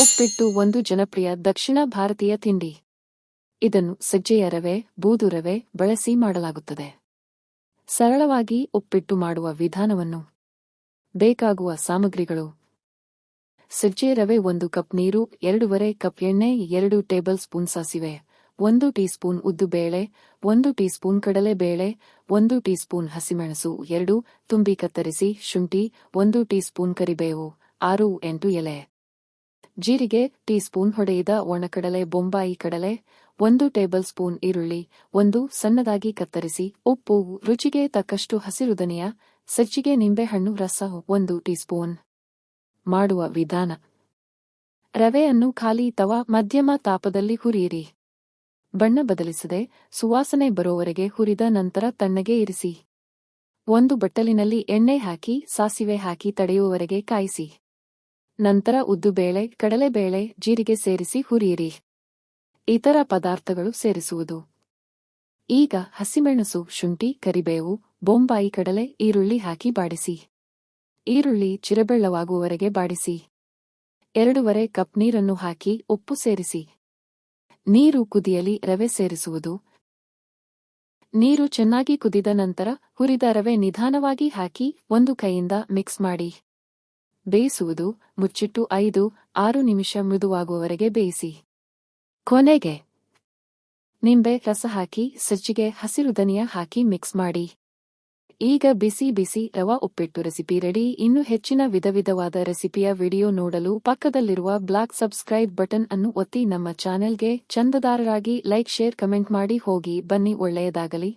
ಉಪ್ಪಿಟ್ಟು ಒಂದು ಜನಪ್ರಿಯ ದಕ್ಷಿಣ ಭಾರತೀಯ ತಿಂಡಿ. ಇದನ್ನು ಸಜ್ಜೆಯ ರವೆ, ಬೂದು ರವೆ ಬಳಸಿ ಮಾಡಲಾಗುತ್ತದೆ. ಸರಳವಾಗಿ ಉಪ್ಪಿಟ್ಟು ಮಾಡುವ ವಿಧಾನವನ್ನು. ಬೇಕಾಗುವ ಸಾಮಗ್ರಿಗಳು. ಸಜ್ಜೆ ರವೆ ಒಂದು ಕಪ್ ನೀರು, ಎರಡೂವರೆ ಕಪ್ ಎಣ್ಣೆ, ಎರಡು ಟೇಬಲ್ ಸ್ಪೂನ್ ಸಾಸಿವೆ, ಒಂದು ಟೀಸ್ಪೂನ್ ಉದ್ದುಬೇಳೆ ಒಂದು ಟೀಸ್ಪೂನ್ ಕಡಲೆಬೇಳೆ, ಒಂದು ಟೀಸ್ಪೂನ್ ಹಸಿಮೆಣಸು, ಎರಡು, ತುಂಬಿ ಕತ್ತರಿಸಿ, ಶುಂಠಿ, ಒಂದು ಟೀಸ್ಪೂನ್ ಕರಿಬೇವು, ಆರು, ಎಂಟು ಎಲೆ. ಜೀರಿಗೆ, ಟೀಸ್ಪೂನ್ ಹೊಡೆಯಿದ ಒಣಕಡಲೆ, ಬೊಂಬಾಯಿ ಕಡಲೆ, ಒಂದು ಟೇಬಲ್ ಸ್ಪೂನ್ ಈರುಳ್ಳಿ, ಒಂದು ಸಣ್ಣದಾಗಿ ಕತ್ತರಿಸಿ ಉಪ್ಪು, ರುಚಿಗೆ ತಕ್ಕಷ್ಟು ಹಸಿರು ಧನಿಯ, ಸಜ್ಜಿಗೆ ನಿಂಬೆಹಣ್ಣು ರಸ, ಒಂದು ಟೀಸ್ಪೂನ್. ಮಾಡುವ ವಿಧಾನ. ರವೆಯನ್ನು ಖಾಲಿ ತವಾ ಮಧ್ಯಮ ತಾಪದಲ್ಲಿ ಹುರಿಯಿರಿ. ಬಣ್ಣ ಬದಲಿಸದೆ ಸುವಾಸನೆ ಬರೋವರೆಗೆ ಹುರಿದ ನಂತರ ತಣ್ಣಗೆ ಇರಿಸಿ. ಒಂದು ಬಟ್ಟಲಿನಲ್ಲಿ ಎಣ್ಣೆ ಹಾಕಿ, ಸಾಸಿವೆ ಹಾಕಿ ತಡೆಯುವವರೆಗೆ ಕಾಯಿಸಿ. ನಂತರ ಉದ್ದುಬೇಳೆ ಕಡಲೆಬೇಳೆ ಜೀರಿಗೆ ಸೇರಿಸಿ ಹುರಿಯಿರಿ. ಇತರ ಪದಾರ್ಥಗಳು ಸೇರಿಸುವುದು. ಈಗ ಹಸಿಮೆಣಸು, ಶುಂಠಿ, ಕರಿಬೇವು, ಬೊಂಬಾಯಿ, ಕಡಲೆ, ಈರುಳ್ಳಿ ಹಾಕಿ ಬಾಡಿಸಿ. ಈರುಳ್ಳಿ ಚಿರಬೆಳ್ಳವಾಗುವವರೆಗೆ ಬಾಡಿಸಿ. ಎರಡೂವರೆ ಕಪ್ ನೀರನ್ನು ಹಾಕಿ ಉಪ್ಪು ಸೇರಿಸಿ. ನೀರು ಕುದಿಯಲಿ, ರವೆ ಸೇರಿಸುವುದು. ನೀರು ಚೆನ್ನಾಗಿ ಕುದಿದ ನಂತರ ಹುರಿದ ರವೆ ನಿಧಾನವಾಗಿ ಹಾಕಿ ಒಂದು ಕೈಯಿಂದ ಮಿಕ್ಸ್ ಮಾಡಿ. ಬೇಯಿಸುವುದು, ಮುಚ್ಚಿಟ್ಟು ಐದು, ಆರು ನಿಮಿಷ ಮೃದುವಾಗುವವರೆಗೆ ಬೇಯಿಸಿ. ಕೊನೆಗೆ, ನಿಂಬೆ ರಸ ಹಾಕಿ, ಸಜ್ಜಿಗೆ ಹಸಿರು ಧನಿಯ ಹಾಕಿ ಮಿಕ್ಸ್ ಮಾಡಿ. ಈಗ ಬಿಸಿ ಬಿಸಿ ರವಾ ಉಪ್ಪಿಟ್ಟು ರೆಸಿಪಿ ರೆಡಿ. ಇನ್ನು ಹೆಚ್ಚಿನ ವಿಧವಿಧವಾದ ರೆಸಿಪಿಯ ವಿಡಿಯೋ ನೋಡಲು ಪಕ್ಕದಲ್ಲಿರುವ ಬ್ಲಾಕ್ ಸಬ್ಸ್ಕ್ರೈಬ್ ಬಟನ್ ಅನ್ನು ಒತ್ತಿ ನಮ್ಮ ಚಾನೆಲ್ಗೆ ಚಂದದಾರರಾಗಿ ಲೈಕ್, ಶೇರ್, ಕಮೆಂಟ್ ಮಾಡಿ ಹೋಗಿ ಬನ್ನಿ. ಒಳ್ಳೆಯದಾಗಲಿ.